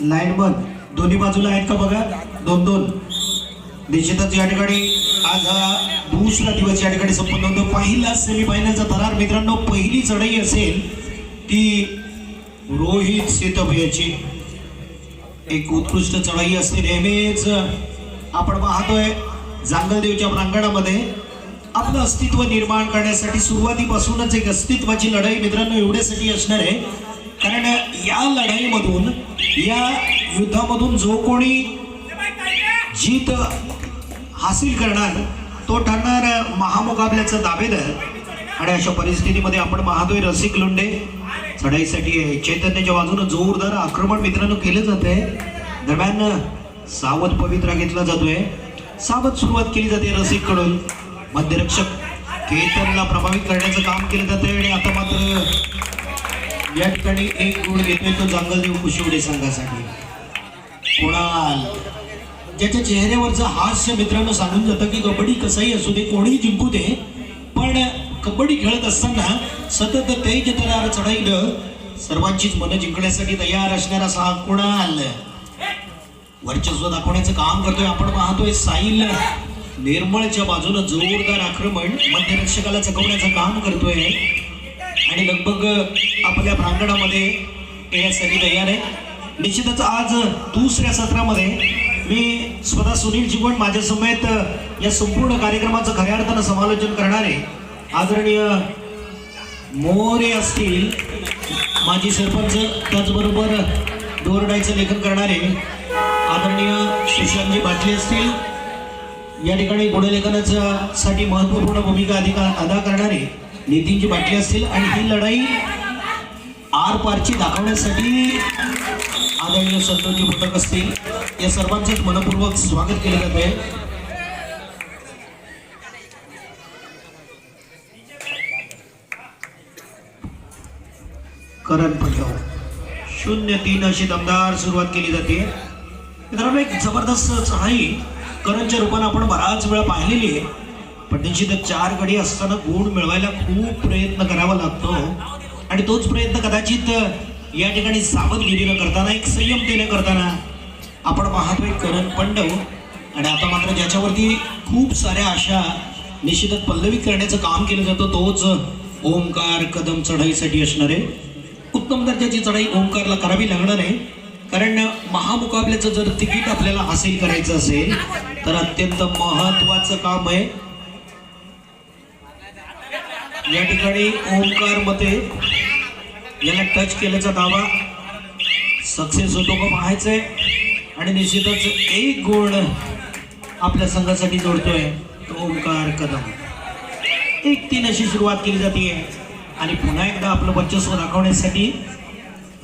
Lineman दोन्ही बाजूला आहेत का बघा? दोन दोन. निश्चितच या ठिकाणी आज हा दुसरा दिवस या ठिकाणी संपन्न होतो. पहिला सेमीफायनलचा थरार मित्रांनो पहिली चढाई असेल ती रोहित सेतभ याची एक उत्कृष्ट चढाई असते नेहमीच. आपण पाहतोय जांगलदेवच्या प्रांगणामध्ये आपलं अस्तित्व निर्माण करण्यासाठी सुरुवातीपासूनच एक अस्तित्वाची लढाई मित्रांनो एवढ्यासाठी असणार आहे. कारण या लढाईमधून या युद्धामधून जो कोणी जीत हासिल करणार तो ठरणार महामुकाबल्याचा दावेदार. आणि अशा परिस्थितीमध्ये आपण पाहतोय रसिक लोंडे. चढाईसाठी चैतन्याच्या बाजूनं जोरदार आक्रमण मित्रांनो केलं जात आहे दरम्यान सावध पवित्रा घेतला जातोय. सावध सुरुवात केली जाते रसिककडून मध्यरक्षक केतनला प्रभावित करण्याचं काम केलं जाते आणि आता मात्र या ठिकाणी एक गुण घेतोय तो जांगलदेव कुशिवडे संघासाठी. कुणाल? ज्याच्या चेहऱ्यावरचं हास्य मित्रांनो सांगून जातं की कबड्डी कसंही असू दे कोणीही जिंकू दे पण कबड्डी खेळत असताना सतत ते तरार चढाईल सर्वांचीच मनं जिंकण्यासाठी तयार असणारा असा कुणाल? वर्चस्व दाखवण्याचं काम करतोय आपण पाहतोय साईल निर्मळच्या बाजूनं जोरदार आक्रमण मध्यरक्षकाला चकवण्याचं काम करतोय. आणि लगभग आपल्या प्रांगणामध्ये येण्यासाठी तयार आहे. निश्चितच आज दुसऱ्या सत्रामध्ये मी स्वतः सुनील जीवन माझ्या समेत या संपूर्ण कार्यक्रमाचं खऱ्या अर्थानं समालोचन करणारे आदरणीय मोरे असतील माजी सरपंच त्याचबरोबर दोरडाईचं लेखन करणारे आदरणीय सुशांतजी पाटले असतील. या ठिकाणी गुणलेखनाच्या साठी महत्त्वपूर्ण भूमिका अधिका अदा करणारे नितीनची बाटली असतील आणि ही लढाई आर पारची दाखवण्यासाठी आदरणीय संतोषजी भटक असतील. या सर्वांचंच मनपूर्वक स्वागत केलं जात आहे. करण पटलाव शून्य तीन अशी दमदार सुरुवात केली जाते. मित्रांनो एक जबरदस्त चढाई करणच्या रूपाने आपण बराच वेळा पाहिलेली आहे. पण निश्चितच चार गडी असताना गुण मिळवायला खूप प्रयत्न करावा लागतो. आणि तोच प्रयत्न कदाचित या ठिकाणी सावधगिरीनं करताना एक संयमतेने करताना आपण पाहतोय करण पंडव. आणि आता मात्र ज्याच्यावरती खूप साऱ्या आशा निश्चितच पल्लवी करण्याचं काम केलं जातं तोच ओंकार कदम चढाईसाठी असणार. आहे उत्तम दर्जाची चढाई ओंकारला करावी लागणार आहे. कारण महामुकाबल्याचं जर तिकीट आपल्याला हासिल करायचं असेल तर अत्यंत महत्वाचं काम आहे. या ठिकाणी ओंकार मते याला टच केल्याचा दावा सक्सेस होतो का पाहायचंय आणि निश्चितच एक गुण आपल्या संघासाठी जोडतोय तो ओंकार कदम. एक तीन अशी सुरुवात केली जाते आणि पुन्हा एकदा आपलं वर्चस्व दाखवण्यासाठी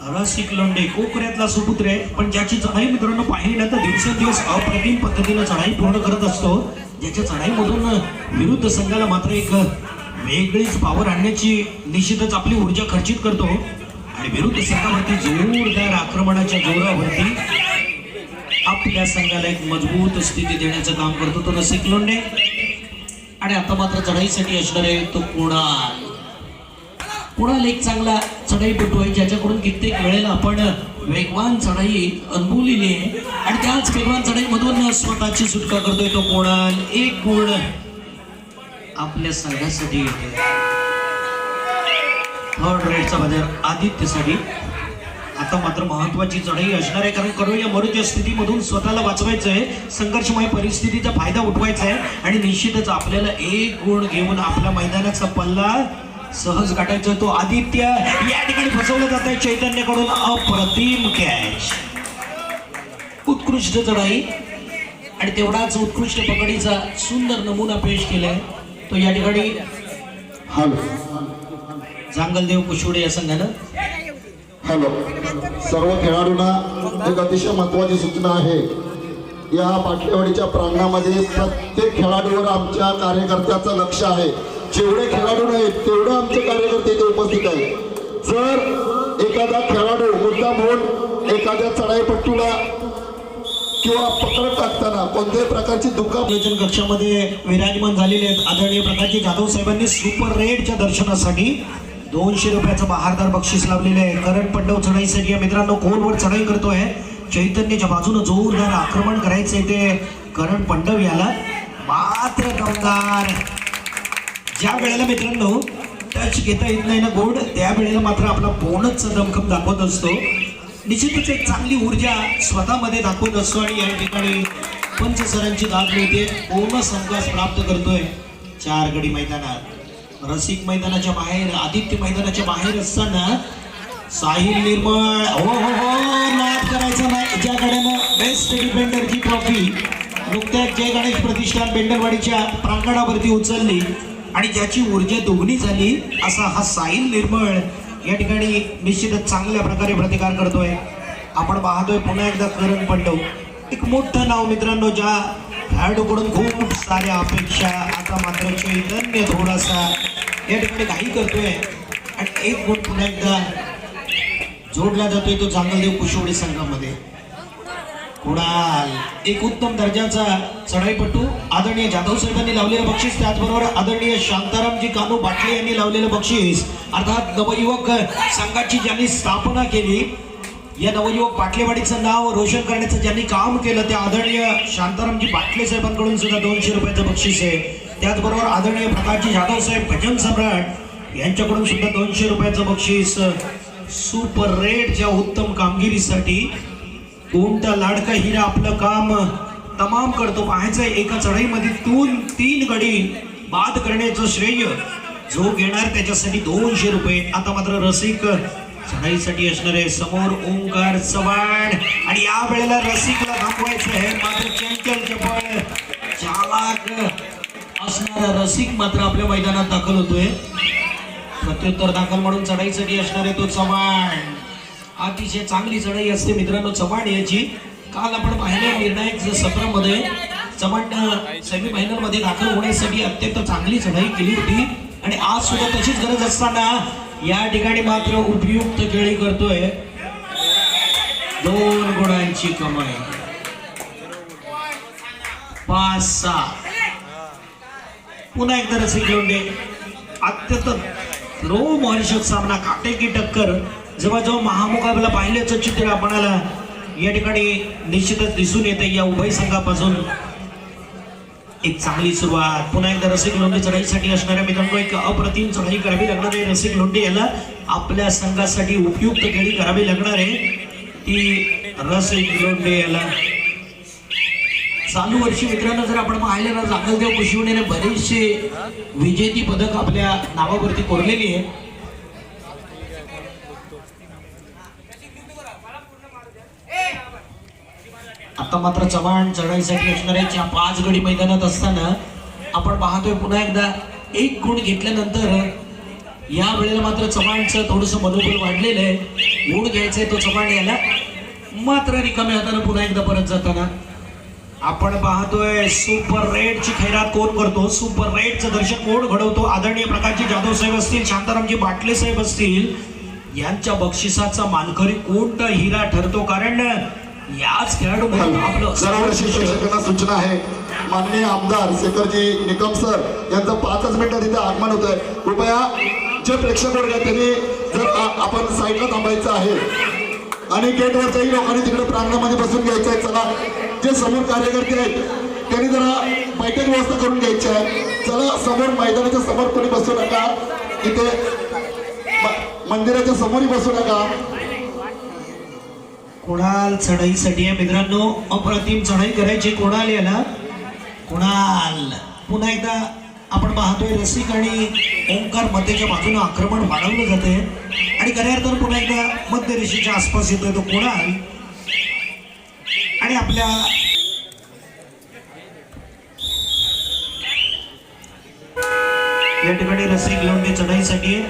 रसिक लोंडे कोकऱ्यातला सुपुत्र आहे. पण ज्याची चढाई मित्रांनो पाहिली ना तर दिवसेंदिवस अप्रतिम पद्धतीनं चढाई पूर्ण करत असतो. ज्याच्या चढाईमधून विरुद्ध संघाला मात्र एक वेगळीच पावर आणण्याची निश्चितच आपली ऊर्जा खर्चित करतो. आणि विरुद्ध संघावरती जोरदार आक्रमणाच्या जोरावरती आपल्या संघाला एक मजबूत स्थिती देण्याचं काम करतो तो रसिक लोंडे आणि आता मात्र चढाईसाठी असणार आहे तो कुणाल. कुणाल एक चांगला चढाईपटू आहे ज्याच्याकडून कित्येक वेळेला आपण वेगवान चढाई अनुभवलेली आहे आणि त्याच वेगवान चढाईमधून स्वतःची सुटका करतोय तो कुणाल. एक गुण. आपल्या संघासाठी येते. थर्ड रेडचा बाजार आदित्यसाठी. आता मात्र महत्वाची चढाई असणार आहे कारण करो या मरुच्या स्थितीमधून स्वतःला वाचवायचं आहे. संघर्षमय परिस्थितीचा फायदा उठवायचा आहे आणि निश्चितच आपल्याला एक गुण घेऊन आपल्या मैदानाचा पल्ला सहज गाठायचा तो आदित्य. या ठिकाणी फसवलं जात आहे चैतन्यकडून अप्रतिम कॅच उत्कृष्ट चढाई. आणि तेवढाच उत्कृष्ट पकडीचा सुंदर नमुना पेश केलाय. तो या ठिकाणी हॅलो. जांगलदेव कुशवडे या संघानं हॅलो. सर्व खेळाडूंना एक अतिशय महत्वाची सूचना आहे. या पाटलेवाडीच्या प्रांगणामध्ये प्रत्येक खेळाडूवर आमच्या कार्यकर्त्याचं लक्ष आहे. जेवढे खेळाडू नाहीत तेवढे आमचे कार्यकर्ते इथे उपस्थित आहेत. जर एखादा खेळाडू मुद्दाम होऊन एखाद्या चढाईपट्टूला किंवा पकडत टाकताना कोणत्याही प्रकारची दुःख आयोजन कक्षामध्ये विराजमान झालेले आहेत. आदरणीय प्रकाशजी जाधव साहेबांनी सुपर रेडच्या दर्शनासाठी दोनशे रुपयाचं बहारदार बक्षीस लावलेलं आहे. करण पंडव चढाईसाठी या मित्रांनो कोणवर चढाई करतोय. चैतन्याच्या बाजूनं जोरदार आक्रमण करायचंय ते करण पंडव याला. मात्र दमदार. ज्या वेळेला मित्रांनो टच घेता येत नाही ना गोड त्या वेळेला मात्र आपला बोनसचा दमखम दाखवत असतो. निश्चितच एक चांगली ऊर्जा स्वतःमध्ये दाखवत असतो आणि या ठिकाणी पंच सरांची दाद मिळते. पूर्ण संघास प्राप्त करतोय. चार गडी मैदानात. रसिक मैदानाच्या बाहेर आदित्य मैदानाच्या बाहेर असताना साहिल निर्मळ. हो हो हो नाद करायचा नाही. ज्याकडे बेस्ट डिफेंडरची ट्रॉफी नुकत्याच जय गणेश प्रतिष्ठान बेंडरवाडीच्या प्रांगणावरती उचलली आणि ज्याची ऊर्जा दोघणी झाली असा हा साहिल निर्मळ. या ठिकाणी निश्चितच चांगल्या प्रकारे प्रतिकार करतोय. आपण पाहतोय पुन्हा एकदा करण पंडव एक मोठं नाव मित्रांनो ज्या खेळाडूकडून खूप साऱ्या अपेक्षा आता मात्र चैतन्य थोडासा या ठिकाणी काही करतोय. आणि एक गुण पुन्हा एकदा जोडला जातोय तो चांगलदेव कुशवडी संघामध्ये. कुणाल एक उत्तम दर्जाचा चढाईपटू आदरणीय जाधव साहेबांनी लावलेलं बक्षीस. त्याचबरोबर आदरणीय शांतारामजी कानू बाटले यांनी लावलेलं बक्षीस. अर्थात नवयुवक संघाची ज्यांनी स्थापना केली या नवयुवक बाटलेवाडीचं नाव रोशन करण्याचं ज्यांनी काम केलं त्या आदरणीय शांतारामजी बाटले साहेबांकडून सुद्धा दोनशे रुपयाचं बक्षीस आहे. त्याचबरोबर आदरणीय प्रकाशजी जाधव साहेब भजन सम्राट यांच्याकडून सुद्धा दोनशे रुपयाचं बक्षीस. सुपर रेडच्या उत्तम कामगिरीसाठी कोणता लाडका हिरा आपलं काम तमाम करतो. पाहायचं एका चढाईमध्ये दोन तीन गडी बाद करण्याचं श्रेय. जो घेणार त्याच्यासाठी दोनशे रुपये. आता मात्र रसिक चढाईसाठी असणार आहे समोर ओंकार चव्हाण. आणि या वेळेला रसिकला थांबवायचं आहे मात्र चंचल चपळ चालाक असणारा रसिक मात्र आपल्या मैदानात दाखल होतोय. प्रत्युत्तर दाखल म्हणून चढाईसाठी असणार आहे तो चव्हाण. अतिशय चांगली चढाई असते मित्रांनो. चव्हाण याची काल आपण पाहिलं निर्णायक सत्रामध्ये चव्हाण सेमी मध्ये दाखल होण्यासाठी अत्यंत चांगली चढाई केली होती. आणि आज सुद्धा तशीच गरज असताना या ठिकाणी मात्र उपयुक्त खेळी करतोय. दोन गुणांची कमाई. पाच सहा. पुन्हा एकदा रसिक दे. अत्यंत रोमहर्षक सामना. काटेकी टक्कर. जेव्हा जेव्हा महामुकाबला पाहिल्याचं चित्र आपणाला या ठिकाणी निश्चितच दिसून येते या उभय संघापासून एक चांगली सुरुवात. पुन्हा एकदा रसिक लोंढे चढाईसाठी असणाऱ्या मित्रांनो एक अप्रतिम चढाई करावी लागणार आहे. रसिक लोंढे याला आपल्या संघासाठी उपयुक्त खेळी करावी लागणार आहे. ती रसिक लोंढे याला चालू वर्षी मित्रांनो जर आपण पाहिलं ना जागलदेव कुशिवणेने बरेचसे विजेती पदक आपल्या नावावरती कोरलेली आहे. मात्र चव्हाण चढाईसाठी असणाऱ्या पाच गडी मैदानात असताना आपण पाहतोय पुन्हा एकदा एक गुण घेतल्यानंतर या वेळेला मात्र चव्हाणचं थोडस मनोबल वाढलेलं आहे. गुण घ्यायचंय तो चव्हाण याला. मात्र रिकामी हाताने पुन्हा एकदा परत जाताना आपण पाहतोय सुपर रेडची खैरात कोण करतो? सुपर रेडचं दर्शन कोण घडवतो? आदरणीय प्रकाशजी जाधव साहेब असतील शांतारामजी बाटले साहेब असतील यांच्या बक्षिसाचा मानकरी कोणता हिरा ठरतो? कारण याच खेळाडू दरवर्षी शिक्षकांना सूचना आहे. माननीय आमदार शेखरजी निकम सर यांचं पाचच मिनिटं तिथे आगमन होत आहे कृपया जे प्रेक्षक वर्ग त्यांनी जर आपण साईडला थांबायचं आहे आणि गेटवरच्याही लोकांनी तिकडे प्रांगणामध्ये बसून घ्यायचं आहे चला जे समोर कार्यकर्ते आहेत त्यांनी जरा बैठक व्यवस्था करून घ्यायची आहे. चला समोर मैदानाच्या समोर कोणी बसू नका. इथे मंदिराच्या समोरही बसू नका. कुणाल चढाईसाठी आहे मित्रांनो. अप्रतिम चढाई करायची कुणाल याला? कुणाल. पुन्हा एकदा आपण पाहतोय रसिक आणि ओंकार मध्येच्या बाजूने आक्रमण वाढवलं जाते आणि खऱ्या तर पुन्हा एकदा मध्य रेषेच्या आसपास येतोय तो कुणाल. आणि आपल्या या ठिकाणी रसिक लोंढे चढाईसाठी.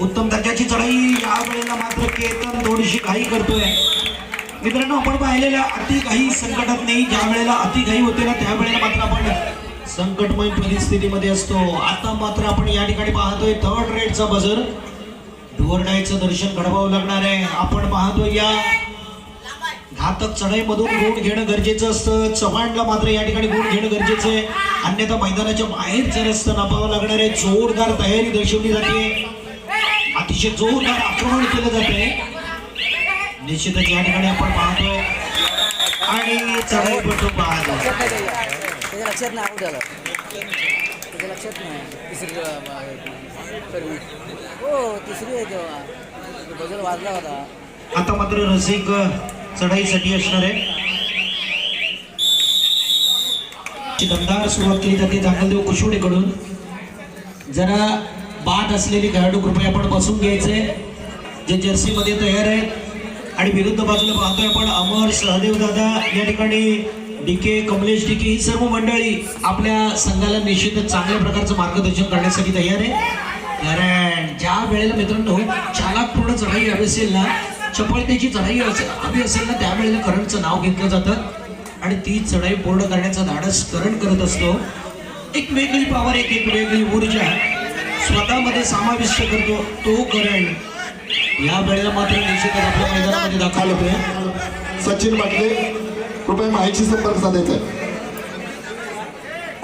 उत्तम दर्जाची चढाई. या वेळेला मात्र केतन थोडीशी घाई करतोय. मित्रांनो आपण पाहिलेल्या अति काही संकटात नाही ज्या वेळेला अति घाई होते ना त्यावेळेला मात्र आपण संकटमय परिस्थितीमध्ये असतो. आता मात्र आपण या ठिकाणी पाहतोय थर्ड रेडचा बजर डोरडायचं दर्शन घडवावं लागणार आहे. आपण पाहतोय या घातक चढाईमधून गुण घेणं गरजेचं असतं. चव्हाणला मात्र या ठिकाणी गुण घेणं गरजेचं आहे. अन्यथा मैदानाच्या बाहेर जर असतं नापावं लागणार आहे. जोरदार तयारी दर्शवली जाते. अतिशय जोरदार आक्रमण केलं जाते निश्चितच या ठिकाणी आपण पाहतोय. आणि चढाईपटू पाहतो लक्षात नाही त्याच्या लक्षात नाही तिसरी हो तिसरी आहे तेव्हा. वाजला होता. आता मात्र रसिक चढाईसाठी असणार आहे. दमदार सुरुवात केली जाते जांगलदेव कुशवडेकडून जरा बाद असलेली खेळाडू कृपया आपण बसून घ्यायचे. जे जर्सी मध्ये तयार आहेत. आणि विरुद्ध बाजूला पाहतोय आपण अमर सहदेव दादा या ठिकाणी डीके कमलेश डीके ही सर्व मंडळी आपल्या संघाला निश्चितच चांगल्या प्रकारचं मार्गदर्शन करण्यासाठी तयार आहे. कारण ज्या वेळेला मित्रांनो चालाकपूर्ण चढाई हवी असेल ना चपळतेची चढाई हवी असेल ना त्यावेळेला करंटचं नाव घेतलं जातं. आणि ती चढाई पूर्ण करण्याचा धाडस करण करत असतो. एक वेगळी पॉवर एक एक वेगळी ऊर्जा. स्वतःमध्ये समाविष्ट करतो तो करण या वेळेला मात्र निश्चितच आपल्या मैदानामध्ये दाखल होतोय सचिन पाटले कृपया माहिती संपर्क साधायचा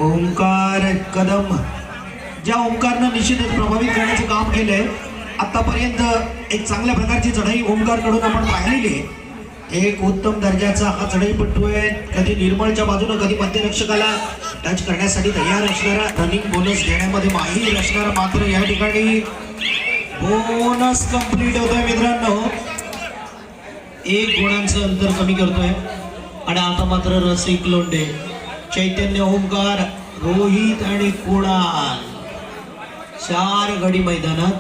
ओंकार कदम. ज्या ओंकारनं निश्चितच प्रभावित करण्याचं काम केलंय आतापर्यंत एक चांगल्या प्रकारची चढाई ओंकारकडून आपण पाहिलेली आहे. एक उत्तम दर्जाचा हा चढाईपट्टू आहे. कधी निर्मळच्या बाजूनं कधी मध्यरक्षकाला टच करण्यासाठी तयार असणारा रनिंग बोनस घेण्यामध्ये माहीर असणारा मात्र या ठिकाणी बोनस कंप्लीट होतोय मित्रांनो. एक गुणांचं अंतर कमी करतोय. आणि आता मात्र रसिक लोंडे चैतन्य ओंकार रोहित आणि कुणाल. चार गडी मैदानात.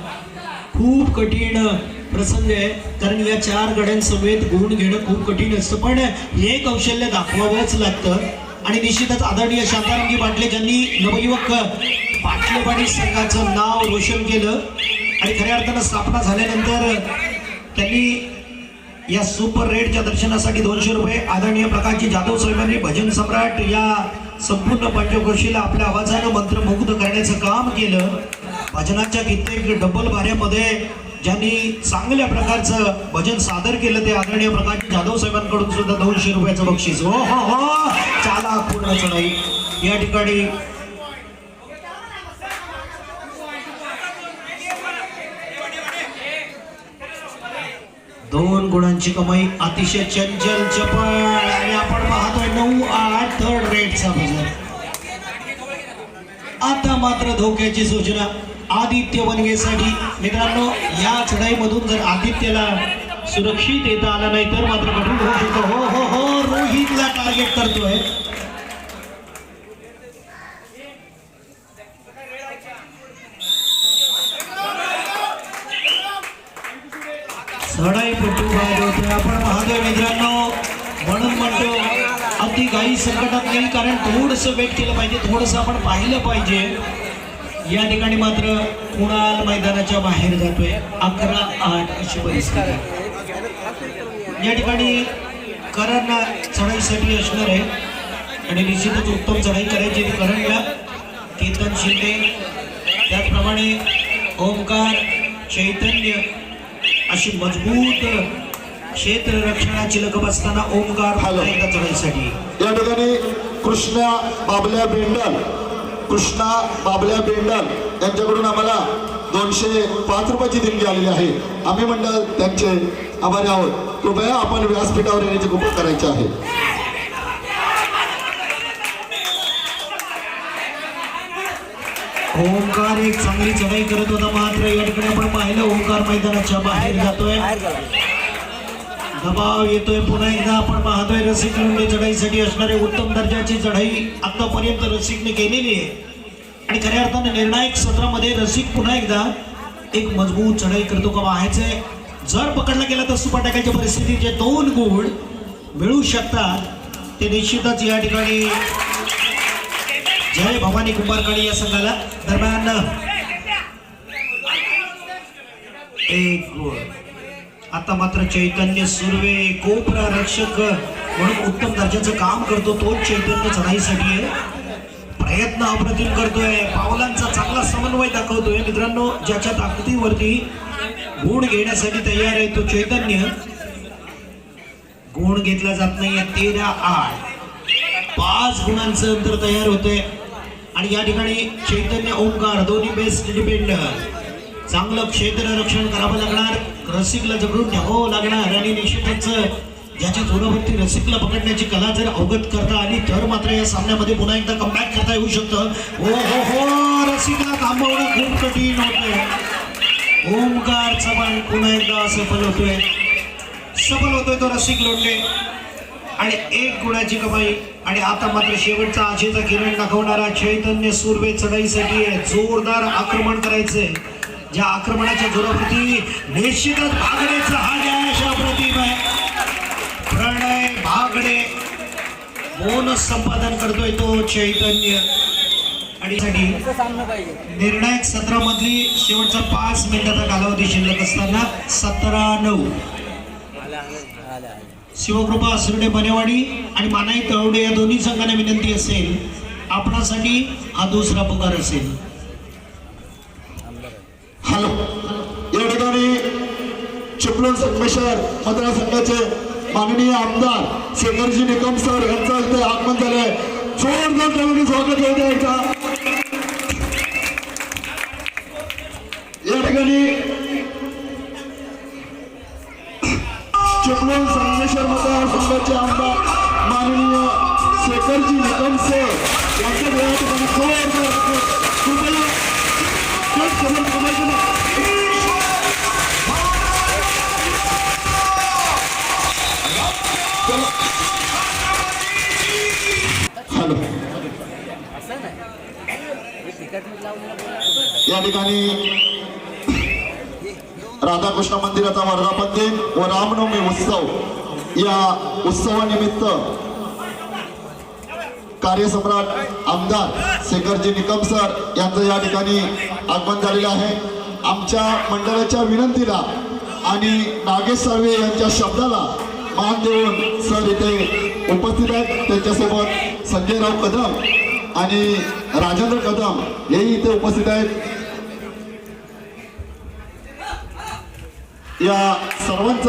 खूप कठीण प्रसंग आहे. कारण या चार गड्यांसमेत गुण घेणं खूप कठीण असतं. पण हे कौशल्य दाखवावंच लागतं. आणि निश्चितच आदरणीय शांतारामजी पाटले ज्यांनी नवयुवक पाटलेवाडी संघाचं नाव रोशन केलं. आणि खऱ्या अर्थानं स्थापना झाल्यानंतर त्यांनी या सुपर रेडच्या दर्शनासाठी दोनशे रुपये आदरणीय प्रकाशजी जाधव साहेबांनी भजन सम्राट या संपूर्ण पंचकोशीला आपल्या आवाजानं मंत्रमुग्ध करण्याचं काम केलं. भजनाच्या कित्येक डबल भाऱ्यामध्ये ज्यांनी चांगल्या प्रकारचं भजन सादर केलं ते आदरणीय प्रकाश जाधव साहेबांकडून सुद्धा दोनशे रुपयाचं बक्षीस. हो हो हो. चाला पूर्ण चढाई या ठिकाणी दोन गुणांची कमाई अतिशय चंचल चपळ. आणि आपण पाहतोय नऊ आठ थर्ड रेटचा बजर. आता मात्र धोक्याची सूचना आदित्य वनगेसाठी. मित्रांनो या चढाईमधून जर आदित्यला सुरक्षित येता आला नाही तर मात्र कठीण होऊ शकतो. हो हो हो रोहितला टार्गेट करतोय. ती गायी संकटात नाही कारण थोडस वेट केलं पाहिजे थोडस आपण पाहिलं पाहिजे. या ठिकाणी मात्र कुणाल मैदानाच्या बाहेर जातोय. अकरा आठ अशी परिस्थिती. या ठिकाणी करण चढाईसाठी असणार आहे. आणि निश्चितच उत्तम चढाई करायची करणला. केतन शिंदे त्याचप्रमाणे ओंकार चैतन्य अशी मजबूत क्षेत्र रक्षणाची लकब असताना. एकदा चढाईसाठी. या ठिकाणी कृष्णा बाबल्या बेंडल कृष्णा बाबल्या बेंडल यांच्याकडून आम्हाला दोनशे पाच रुपयाची देणगी आलेली आहे. आम्ही मंडळ त्यांचे आभारी आहोत. कृपया आपण व्यासपीठावर येण्याची कृपा करायची आहे. ओंकार एक चांगली चढाई करत होता मात्र या ठिकाणी आपण पाहिलं ओंकार मैदानाच्या बाहेर जातोय. दबाव येतोय. पुन्हा एकदा आपण पाहतोय रसिक लोंढे चढाईसाठी असणारे उत्तम दर्जाची चढाई आतापर्यंत रसिकने केलेली आहे. आणि खऱ्या अर्थाने निर्णायक सत्रामध्ये रसिक पुन्हा एकदा एक मजबूत चढाई करतो का व्हायचंय जर पकडला गेला तर सुपर टाकायच्या परिस्थितीचे दोन गुण मिळू शकतात. ते निश्चितच या ठिकाणी जय भवानी कुंभारकाळी या संघाला. दरम्यान एक गुण. आता मात्र चैतन्य सुर्वे कोपरा रक्षक म्हणून उत्तम दर्जाचं काम करतो तोच चैतन्य चढाईसाठी आहे. प्रयत्न अप्रतिम करतोय. पावलांचा चांगला समन्वय दाखवतोय. मित्रांनो ज्याच्या ताकदीवरती गुण घेण्यासाठी तयार आहे तो चैतन्य. गुण घेतला जात नाहीये. तेरा आठ. पाच गुणांचं अंतर तयार होतंय. आणि या ठिकाणी चैतन्य ओंकार दोन्ही बेस्ट डिपेंडर चांगलं क्षेत्र रक्षण करावं लागणार. रसिकला जवळून न्यावं लागणार आणि निश्चितच ज्याच्या जोरावरती रसिकला पकडण्याची कला जर अवगत करता आली तर मात्र या सामन्यामध्ये पुन्हा एकदा कमबॅक करता येऊ शकतं. हो हो हो रसिकला थांबवणं खूप कठीण होतंय. ओमकार चव्हाण पुन्हा एकदा सफल होतोय. सफल होतोय तो रसिक लोटले आणि एक गुणाची कमाई. आणि आता मात्र शेवटचा आशेचा किरण दाखवणारा चैतन्य सुर्वे चढाईसाठी आहे. जोरदार आक्रमण करायचंय. ज्या आक्रमणाच्या जोरावरती निश्चितच भागडेचा हा जय अशा प्रतिम आहे प्रणय भागडे बोनस संपादन करतोय तो चैतन्य. आणि साठी निर्णायक सत्रामधली शेवटचा पाच मिनिटाचा कालावधी शिल्लक असताना सतरा नऊ. शिवकृपा असुर्डे बनेवाडी आणि मानाई तळवडे या दोन्ही संघांना विनंती असेल. आपणासाठी हा दुसरा पुकार असेल. सर मतदारसंघाचे माननीय आमदार शेखरजी निकम सर यांचं इथे आगमन झालंय. जोरदार त्यांनी स्वागत होऊ द्यायचा या ठिकाणी चिपळूण संगमेश्वर मतदारसंघाचे आमदार माननीय शेखरजी निकम सर यांच्या जोरदार कृपया या ठिकाणी राधाकृष्ण मंदिराचा वर्धापन दिन व रामनवमी उत्सव या उत्सवानिमित्त कार्यसम्राट आमदार शेखरजी निकम सर यांचं या ठिकाणी आगमन झालेलं आहे. आमच्या मंडळाच्या विनंतीला आणि नागेश साळवे यांच्या शब्दाला मान देऊन सर इथे उपस्थित आहेत. त्यांच्यासोबत संजयराव कदम आणि राजेंद्र कदम हेही इथे उपस्थित आहेत. या सर्वांच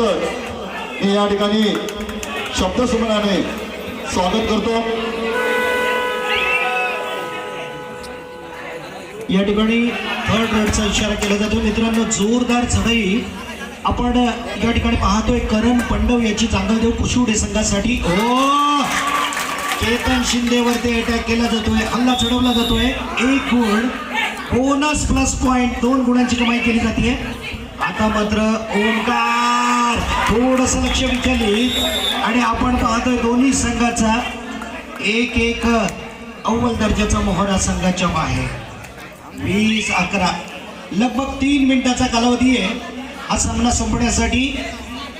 मी या ठिकाणी शब्दसुमनाने स्वागत करतो. या ठिकाणी थर्ड रेडचा इशारा केला जातो. मित्रांनो जोरदार चढाई आपण या ठिकाणी पाहतोय. करण पंडव याची चांगलदेव कुशिवडे संघासाठी. ओ! चेतन शिंदेवरती अटॅक केला जातोय. हल्ला चढवला जातोय. एक गुण. बोनस प्लस पॉइंट दोन गुणांची कमाई केली जाते आता मात्र ओंकार. थोडस लक्ष विचलित आणि आपण पाहतोय दोन्ही संघाचा एक एक अव्वल दर्जाचा मोहरा संघाच्या बाहेर वीस अकरा. लगभग तीन मिनिटाचा कालावधी आहे. हा सामना संपण्यासाठी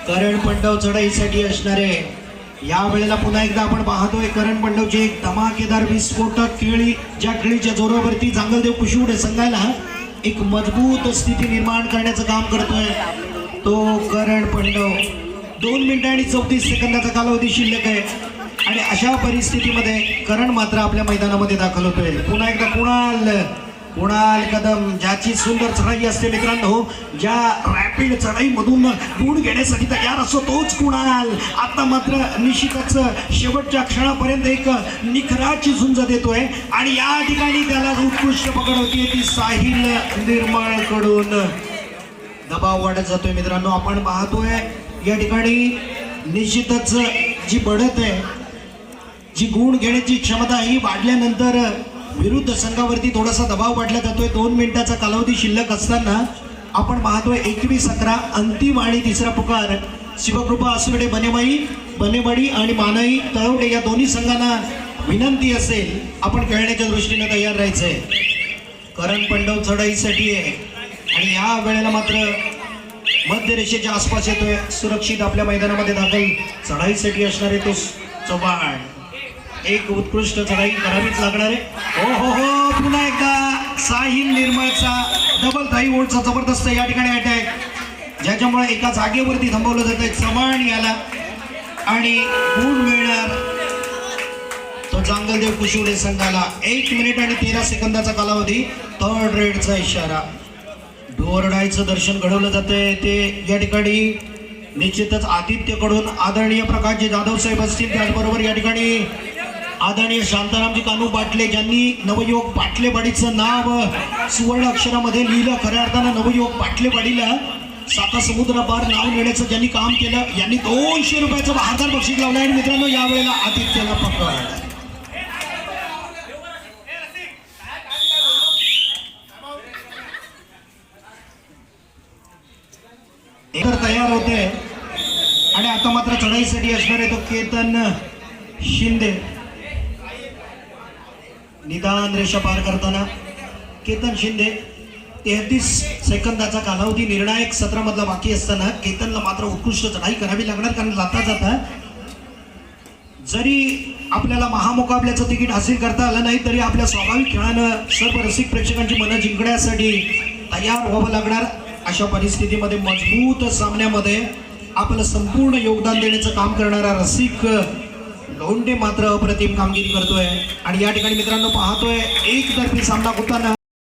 करण पंडव चढाईसाठी असणारे या वेळेला पुन्हा एकदा आपण पाहतोय करण पंडवची एक धमाकेदार विस्फोटक खेळी ज्या खेळीच्या जोरावरती जांगलदेव कुशिवडे संघाला एक मजबूत स्थिती निर्माण करण्याचं काम करतोय तो करण पंडव दोन मिनिटं आणि चौतीस सेकंदाचा कालावधी शिल्लक आहे. आणि अशा परिस्थितीमध्ये करण मात्र आपल्या मैदानामध्ये दाखल होतोय. पुन्हा एकदा कुणाल? कुणाल कदम ज्याची सुंदर चढाई असते मित्रांनो ज्या रॅपिड चढाईमधून गुण घेण्यासाठी तयार असतो तोच कुणाल. आता मात्र निश्चितच शेवटच्या क्षणापर्यंत एक निखराची झुंज देतोय आणि या ठिकाणी त्याला उत्कृष्ट पकड होती ती साहिल निर्मळकडून. दबाव वाढत जातोय मित्रांनो आपण पाहतोय या ठिकाणी निश्चितच जी बढत आहे जी गुण घेण्याची क्षमता ही वाढल्यानंतर विरुद्ध संघावरती थोडासा दबाव वाढला जातोय. दोन मिनिटाचा कालावधी शिल्लक असताना आपण पाहतोय एकवीस अकरा अंतिम आणि तिसरा पुकार. शिवकृपा असुर्डे बनेमाई बनेमाडी आणि मानाई तळवडे या दोन्ही संघांना विनंती असेल आपण खेळण्याच्या दृष्टीने तयार राहायचंय. करण पंडव चढाईसाठी आहे. आणि या वेळेला मात्र मध्य रेषेच्या आसपास येतोय. सुरक्षित आपल्या मैदानामध्ये दाखल चढाईसाठी असणारे तो चव्हाण. एक उत्कृष्ट चढाई करावीच लागणार आहे. हो हो हो. पुन्हा एकदा साहिल निर्मळचा डबल थाई वोटचा जबरदस्त या ठिकाणी अटॅक ज्याच्यामुळे एका जागेवरती थांबवलं जात आहे चव्हाण याला. आणि गुण मिळणार तो चांगलदेव कुशिवडे संघाला एक मिनिट आणि तेरा सेकंदाचा कालावधी थर्ड रेडचा इशारा. डोरडायचं दर्शन घडवलं जातंय. ते या ठिकाणी निश्चितच आदित्यकडून आदरणीय प्रकाशजी जाधव साहेब असतील त्याचबरोबर या ठिकाणी आदरणीय शांतारामजी कानू बाटले ज्यांनी नवयुवक पाटलेवाडीचं नाव सुवर्ण अक्षरामध्ये लिहिलं खऱ्या अर्थानं नवयुवक पाटलेवाडीला साता समुद्र पार नाव नेण्याचं ज्यांनी काम केलं यांनी दोनशे रुपयाचं बहादर बक्षीस लावलं आणि मित्रांनो यावेळेला आदित्यला पकडला तयार होते आणि आता मात्र चढाईसाठी असणार तो केतन शिंदे. निदान रेषा पार करताना केतन शिंदे तेहतीस सेकंदाचा कालावधी निर्णायक सत्रामधला बाकी असताना केतनला मात्र उत्कृष्ट चढाई करावी लागणार कारण जाता जाता जरी आपल्याला महामुकाबल्याचं तिकीट हासिल करता आलं नाही तरी आपल्या स्वाभाविक खेळानं सर्व रसिक प्रेक्षकांची मनं जिंकण्यासाठी तयार व्हावं लागणार अशा परिस्थितीमध्ये मजबूत सामन्यामध्ये आपलं संपूर्ण योगदान देण्याचं काम करणारा रसिक लोंढे मात्र अप्रतिम कामगिरी करतोय. आणि या ठिकाणी मित्रांनो पाहतोय एक तर्फी सामना होताना